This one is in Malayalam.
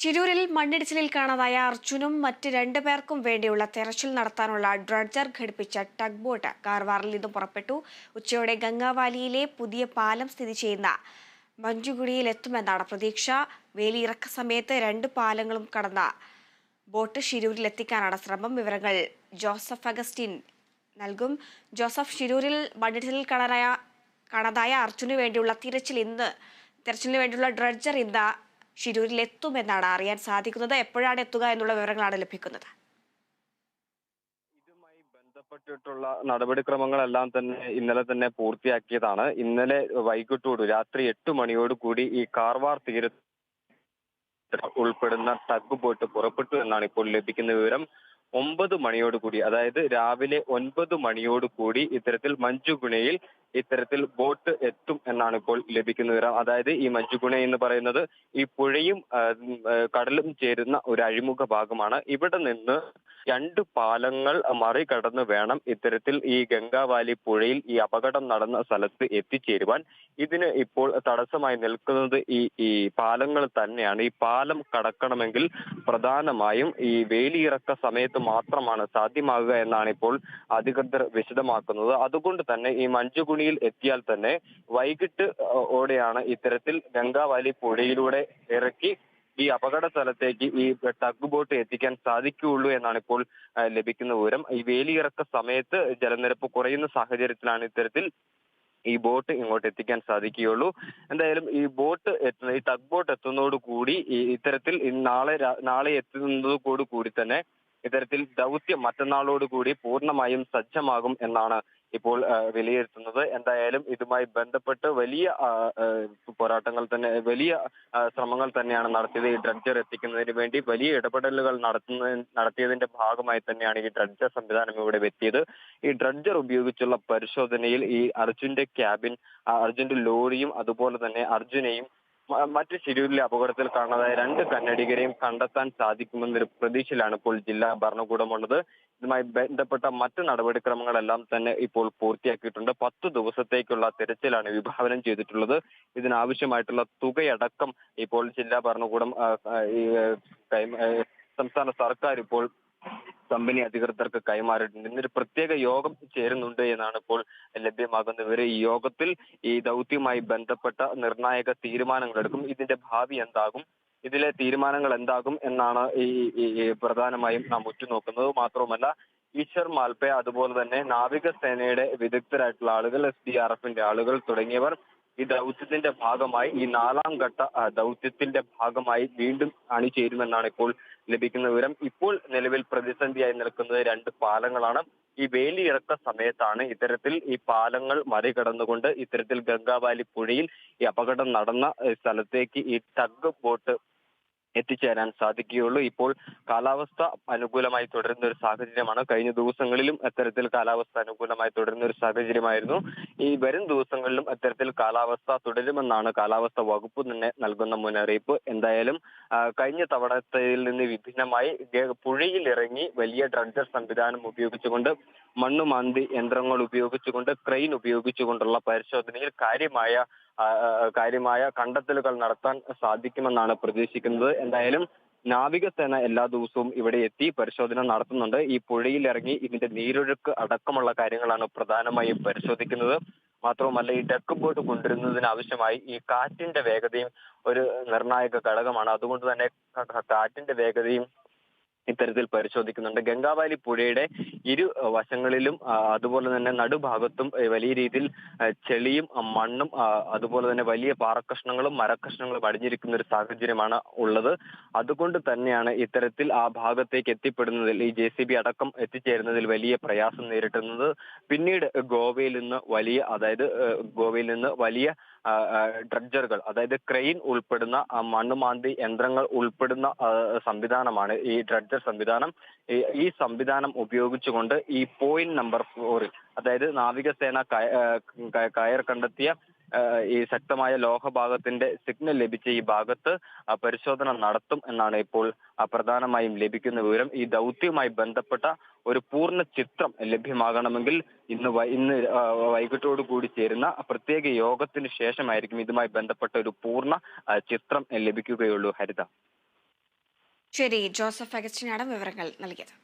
ചിരൂരിൽ മണ്ണിടിച്ചിലിൽ കാണാതായ അർജുനും മറ്റ് രണ്ടു പേർക്കും വേണ്ടിയുള്ള തെരച്ചിൽ നടത്താനുള്ള ഡ്രഡ്ജർ ഘടിപ്പിച്ച ടഗ് ബോട്ട് കാർവാറിൽ നിന്നും പുറപ്പെട്ടു. ഉച്ചയോടെ ഗംഗാവാലിയിലെ പുതിയ പാലം സ്ഥിതി ചെയ്യുന്ന മഞ്ചുകുടിയിൽ എത്തുമെന്നാണ് പ്രതീക്ഷ. വേലിയിറക്ക സമയത്ത് രണ്ട് പാലങ്ങളും കടന്ന ബോട്ട് ഷിരൂരിൽ എത്തിക്കാനാണ് ശ്രമം. വിവരങ്ങൾ ജോസഫ് അഗസ്റ്റിൻ നൽകും. ജോസഫ് ഷിരൂരിൽ മണ്ണിടിച്ചിലിൽ കാണാനായ കാണാതായ അർജുനു വേണ്ടിയുള്ള തിരച്ചിൽ ഇന്ന് തിരച്ചിലിന് വേണ്ടിയുള്ള ഡ്രഡ്ജർ ഇന്ന് ഷിരൂരിൽ എത്തുമെന്നാണ് അറിയാൻ സാധിക്കുന്നത്. എപ്പോഴാണ് എത്തുക എന്നുള്ള വിവരങ്ങളാണ് ലഭിക്കുന്നത്. ബന്ധപ്പെട്ടിട്ടുള്ള നടപടിക്രമങ്ങളെല്ലാം തന്നെ ഇന്നലെ തന്നെ പൂർത്തിയാക്കിയതാണ്. ഇന്നലെ വൈകിട്ടോട് രാത്രി എട്ട് മണിയോട് കൂടി ഈ കാർവാർ തീരത്ത് ഉൾപ്പെടുന്ന ടഗ് ബോട്ട് പുറപ്പെട്ടു എന്നാണ് ഇപ്പോൾ ലഭിക്കുന്ന വിവരം. ഒമ്പത് മണിയോടുകൂടി അതായത് രാവിലെ ഒൻപത് മണിയോടുകൂടി ഇത്തരത്തിൽ മഞ്ജുഗുണയിൽ ഇത്തരത്തിൽ ബോട്ട് എത്തും എന്നാണ് ഇപ്പോൾ ലഭിക്കുന്ന വിവരം. അതായത് ഈ മഞ്ജുഗുണ എന്ന് പറയുന്നത് ഈ പുഴയും കടലും ചേരുന്ന ഒരു അഴിമുഖ ഭാഗമാണ്. ഇവിടെ നിന്ന് രണ്ട് പാലങ്ങൾ മറികടന്ന് വേണം ഇത്തരത്തിൽ ഈ ഗംഗാവാലി പുഴയിൽ ഈ അപകടം നടന്ന സ്ഥലത്ത് എത്തിച്ചേരുവാൻ. ഇതിന് ഇപ്പോൾ തടസ്സമായി നിൽക്കുന്നത് ഈ ഈ പാലങ്ങൾ തന്നെയാണ്. ഈ പാലം കടക്കണമെങ്കിൽ പ്രധാനമായും ഈ വേലിയിറക്ക സമയത്ത് മാത്രമാണ് സാധ്യമാകുക എന്നാണ് ഇപ്പോൾ അധികൃതർ വിശദമാക്കുന്നത്. അതുകൊണ്ട് തന്നെ ഈ മഞ്ചുകുണിയിൽ എത്തിയാൽ തന്നെ വൈകിട്ട് ഓടെയാണ് ഇത്തരത്തിൽ ഗംഗാവാലി പുഴയിലൂടെ ഇറക്കി ഈ അപകട സ്ഥലത്തേക്ക് ഈ ടഗ് ബോട്ട് എത്തിക്കാൻ സാധിക്കുകയുള്ളൂ എന്നാണ് ഇപ്പോൾ ലഭിക്കുന്ന വിവരം. ഈ വേലിയിറക്ക സമയത്ത് ജലനിരപ്പ് കുറയുന്ന സാഹചര്യത്തിലാണ് ഇത്തരത്തിൽ ഈ ബോട്ട് ഇങ്ങോട്ട് എത്തിക്കാൻ സാധിക്കുകയുള്ളൂ. എന്തായാലും ഈ ബോട്ട് എത്തുന്ന ഈ ടഗ് ബോട്ട് എത്തുന്നതോടുകൂടി ഇത്തരത്തിൽ നാളെ നാളെ എത്തുന്നതോടുകൂടി തന്നെ ഇത്തരത്തിൽ ദൗത്യം മറ്റന്നാളോട് കൂടി പൂർണമായും സജ്ജമാകും എന്നാണ് ഇപ്പോൾ വിലയിരുത്തുന്നത്. എന്തായാലും ഇതുമായി ബന്ധപ്പെട്ട് വലിയ പോരാട്ടങ്ങൾ തന്നെ വലിയ ശ്രമങ്ങൾ തന്നെയാണ് നടത്തിയത്. ഈ ഡ്രഡ്ജർ എത്തിക്കുന്നതിന് വേണ്ടി വലിയ ഇടപെടലുകൾ നടത്തുന്ന നടത്തിയതിന്റെ ഭാഗമായി തന്നെയാണ് ഈ ഡ്രഡ്ജർ സംവിധാനം ഇവിടെ എത്തിയത്. ഈ ഡ്രഡ്ജർ ഉപയോഗിച്ചുള്ള പരിശോധനയിൽ ഈ അർജുന്റെ ക്യാബിൻ അർജുന്റെ ലോറിയും അതുപോലെ തന്നെ അർജുനെയും മറ്റ് ശിരൂരിലെ അപകടത്തിൽ കാണാതായ രണ്ട് കന്നഡികരെയും കണ്ടെത്താൻ സാധിക്കുമെന്നൊരു പ്രതീക്ഷയിലാണ് ഇപ്പോൾ ജില്ലാ ഭരണകൂടമുള്ളത് ഇതുമായി ബന്ധപ്പെട്ട മറ്റ് നടപടിക്രമങ്ങളെല്ലാം തന്നെ ഇപ്പോൾ പൂർത്തിയാക്കിയിട്ടുണ്ട്. പത്ത് ദിവസത്തേക്കുള്ള തിരച്ചിലാണ് വിഭാവനം ചെയ്തിട്ടുള്ളത്. ഇതിനാവശ്യമായിട്ടുള്ള തുകയടക്കം ഇപ്പോൾ ജില്ലാ ഭരണകൂടം സംസ്ഥാന സർക്കാർ ഇപ്പോൾ കമ്പനി അധികൃതർക്ക് കൈമാറിയിട്ടുണ്ട്. ഇന്നൊരു പ്രത്യേക യോഗം ചേരുന്നുണ്ട് എന്നാണ് ഇപ്പോൾ ലഭ്യമാകുന്ന വിവരം ഈ യോഗത്തിൽ ഈ ദൗത്യവുമായി ബന്ധപ്പെട്ട നിർണായക തീരുമാനങ്ങൾ എടുക്കും ഇതിന്റെ ഭാവി എന്താകും? ഇതിലെ തീരുമാനങ്ങൾ എന്താകും എന്നാണ് ഈ പ്രധാനമായും നാം ഉറ്റുനോക്കുന്നത്. മാത്രവുമല്ല ഈശ്വർ മാൽപ്പ അതുപോലെ തന്നെ നാവികസേനയുടെ വിദഗ്ധരായിട്ടുള്ള ആളുകൾ എസ് ഡി ആർ എഫിന്റെ ആളുകൾ തുടങ്ങിയവർ ഈ ദൗത്യത്തിന്റെ ഭാഗമായി ഈ നാലാം ഘട്ട ദൗത്യത്തിന്റെ ഭാഗമായി വീണ്ടും അണിചേരുമെന്നാണ് ഇപ്പോൾ ലഭിക്കുന്ന വിവരം ഇപ്പോൾ നിലവിൽ പ്രതിസന്ധിയായി നിൽക്കുന്നത് രണ്ട് പാലങ്ങളാണ്. ഈ വേലി ഇറക്ക സമയത്താണ് ഇത്തരത്തിൽ ഈ പാലങ്ങൾ മറികടന്നുകൊണ്ട് ഇത്തരത്തിൽ ഗംഗാവാലി പുഴയിൽ ഈ അപകടം നടന്ന സ്ഥലത്തേക്ക് ഈ ടഗ് ബോട്ട് എത്തിച്ചേരാൻ സാധിക്കുകയുള്ളൂ. ഇപ്പോൾ കാലാവസ്ഥ അനുകൂലമായി തുടരുന്ന ഒരു സാഹചര്യമാണ്. കഴിഞ്ഞ ദിവസങ്ങളിലും അത്തരത്തിൽ കാലാവസ്ഥ അനുകൂലമായി തുടരുന്ന ഒരു സാഹചര്യമായിരുന്നു. ഈ വരും ദിവസങ്ങളിലും അത്തരത്തിൽ കാലാവസ്ഥ തുടരുമെന്നാണ് കാലാവസ്ഥ വകുപ്പ് തന്നെ നൽകുന്ന മുന്നറിയിപ്പ്. എന്തായാലും കഴിഞ്ഞ തവണത്തിൽ നിന്ന് വിഭിന്നമായി പുഴയിൽ ഇറങ്ങി വലിയ ഡ്രഡ്ജർ സംവിധാനം ഉപയോഗിച്ചുകൊണ്ട് മണ്ണുമാന്തി യന്ത്രങ്ങൾ ഉപയോഗിച്ചുകൊണ്ട് ക്രെയിൻ ഉപയോഗിച്ചുകൊണ്ടുള്ള പരിശോധനയിൽ കാര്യമായ കാര്യമായ കണ്ടെത്തലുകൾ നടത്താൻ സാധിക്കുമെന്നാണ് പ്രതീക്ഷിക്കുന്നത്. എന്തായാലും നാവികസേന എല്ലാ ദിവസവും ഇവിടെ എത്തി പരിശോധന നടത്തുന്നുണ്ട്. ഈ പുഴയിൽ ഇറങ്ങി ഇതിന്റെ നീരൊഴുക്ക് അടക്കമുള്ള കാര്യങ്ങളാണ് പ്രധാനമായും പരിശോധിക്കുന്നത്. മാത്രവുമല്ല ഈ ഡെക്ക് ബോട്ട് കൊണ്ടുവരുന്നതിനാവശ്യമായി ഈ കാറ്റിന്റെ വേഗതയും ഒരു നിർണായക ഘടകമാണ്. അതുകൊണ്ട് തന്നെ കാറ്റിന്റെ വേഗതയും ഇത്തരത്തിൽ പരിശോധിക്കുന്നുണ്ട്. ഗംഗാവാലി പുഴയുടെ ഇരു വശങ്ങളിലും അതുപോലെ തന്നെ നടുഭാഗത്തും വലിയ രീതിയിൽ ചെളിയും മണ്ണും അതുപോലെ തന്നെ വലിയ പാറക്കഷ്ണങ്ങളും മരക്കഷ്ണങ്ങളും അടിഞ്ഞിരിക്കുന്ന ഒരു സാഹചര്യമാണ് ഉള്ളത്. അതുകൊണ്ട് തന്നെയാണ് ഇത്തരത്തിൽ ആ ഭാഗത്തേക്ക് എത്തിപ്പെടുന്നതിൽ ഈ ജെ അടക്കം എത്തിച്ചേരുന്നതിൽ വലിയ പ്രയാസം നേരിട്ടുന്നത്. പിന്നീട് ഗോവയിൽ നിന്ന് വലിയ അതായത് ഗോവയിൽ നിന്ന് വലിയ ഡ്രഡ്ജറുകൾ അതായത് ക്രെയിൻ ഉൾപ്പെടുന്ന മണ്ണുമാന്തി യന്ത്രങ്ങൾ ഉൾപ്പെടുന്ന സംവിധാനമാണ് ഈ ഡ്രഡ്ജർ സംവിധാനം ഈ- സംവിധാനം ഉപയോഗിച്ചുകൊണ്ട് ഈ പോയിന്റ് നമ്പർ ഫോറിൽ അതായത് നാവികസേന കയ- കയർ കണ്ടെത്തിയ ഈ ശക്തമായ ലോഹഭാഗത്തിന്റെ സിഗ്നൽ ലഭിച്ച ഈ ഭാഗത്ത് പരിശോധന നടത്തും എന്നാണ് ഇപ്പോൾ പ്രധാനമായും ലഭിക്കുന്ന വിവരം. ഈ ദൗത്യവുമായി ബന്ധപ്പെട്ട ഒരു പൂർണ ചിത്രം ലഭ്യമാകണമെങ്കിൽ ഇന്ന് ഇന്ന് വൈകിട്ടോട് കൂടി ചേരുന്ന പ്രത്യേക യോഗത്തിന് ശേഷമായിരിക്കും ഇതുമായി ബന്ധപ്പെട്ട ഒരു പൂർണ ചിത്രം ലഭിക്കുകയുള്ളൂ. ഹരിത. ശരി ജോസഫ് അഗസ്റ്റിനാണ് വിവരങ്ങൾ നൽകിയത്.